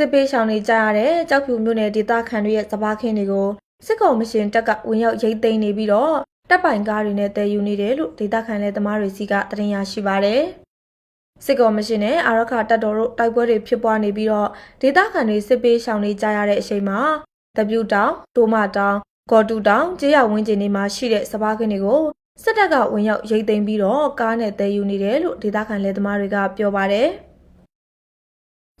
စစ်ပေးရှောင်နေကြရတဲ့ကြောက်ဖြူမြို့နယ်ဒေသခံတွေရဲ့စပါးခင်းတွေကိုစစ်ကောင်မရှင်တပ်ကဝင်ရောက်ရိတ်သိမ်းနေပြီးတော့တပ်ပိုင်ကားတွေနဲ့တည်ယူနေတယ်လို့ဒေသခံလက်သမားတွေစီကတင်ရရှိပါတယ်။စစ်ကောင်မရှင်နဲ့အာရခတပ်တော်တို့တိုက်ပွဲတွေဖြစ်ပွားနေပြီးတော့ဒေသခံတွေစစ်ပေးရှောင်နေကြရတဲ့အချိန်မှာတပြူတောင်၊ဒိုမတောင်၊ကော်တူတောင်ကျေးရွာဝန်းကျင်တွေမှာရှိတဲ့စပါးခင်းတွေကိုစစ်တပ်ကဝင်ရောက်ရိတ်သိမ်းပြီးတော့ကားနဲ့တည်ယူနေတယ်လို့ဒေသခံလက်သမားတွေကပြောပါတယ်။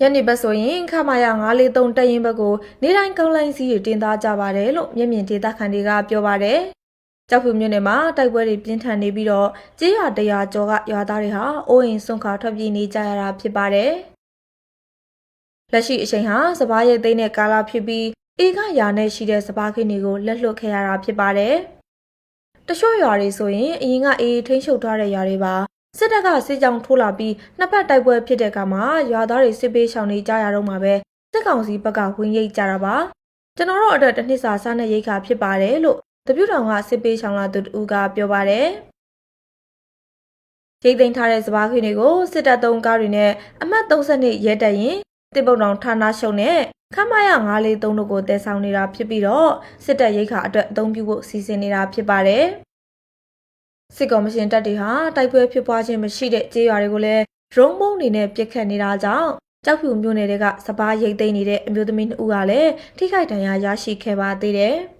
ညနေဘက်ဆိုရင်ခမာရ943တက်ရင်ဘက်ကိုနေတိုင်းကောင်းလိုင်းစီးတွေတင်သားကြပါတယ်လို့မျက်မြင်ဒေသခံတွေကပြောပါတယ်။ကြောက်ဖြူမြို့နယ်မှာတိုက်ပွဲတွေပြင်းထန်နေပြီးတော့ကြေးရွာတရာကျော်ကရွာသားတွေဟာအိုးအိမ်ဆွန့်ခွာထွက်ပြေးနေကြရတာဖြစ်ပါတယ်။လက်ရှိအချိန်ဟာစပားရိတ်သိမ်းတဲ့ကာလဖြစ်ပြီးအေကရာနဲ့ရှိတဲ့စပားခင်းတွေကိုလက်လွတ်ခဲ့ရတာဖြစ်ပါတယ်။တချို့ရွာတွေဆိုရင်အရင်ကအေးထိန်းချုပ်ထားတဲ့ရွာတွေပါ စစ်တပ်ကစစ်ကြောင်းထိုးလာပြီးနှစ်ဖက်တိုက်ပွဲဖြစ်တဲ့အခါမှာရွာသားတွေစစ်ပေးရှောင်နေကြရတော့မှာပဲစစ်ကောင်စီဘက်ကဝင်ရိတ်ကြတာပါကျွန်တော်တို့အတွက်တစ်နှစ်စာစားနဲ့ရိတ်ခါဖြစ်ပါတယ်လို့တပြူတောင်ကစစ်ပေးရှောင်လာသူတူကပြောပါတယ်ရိတ်သိမ်းထားတဲ့စပားခင်းတွေကိုစစ်တပ်သုံးကားတွေနဲ့အမှတ်32ရဲတပ်ရင်တိပုတ်တောင်ဌာနရှုံနဲ့ခမရ943တို့ကိုတည်ဆောင်နေတာဖြစ်ပြီးတော့စစ်တပ်ရိတ်ခါအတွက်အသုံးပြုဖို့စီစဉ်နေတာဖြစ်ပါတယ် စစ်ကောင်မရှင်တပ်တွေဟာတိုက်ပွဲဖြစ်ပွားခြင်းမရှိတဲ့ကြေးရွာတွေကိုလည်း drone ပုံးတွေနဲ့ပစ်ခတ်နေတာကြောင့်ကြောက်ဖြူမြို့နယ်တွေကစပားရိတ်သိမ်းနေတဲ့အမျိုးသမီး2ဦးကလည်းထိခိုက်ဒဏ်ရာရရှိခဲ့ပါသေးတယ်။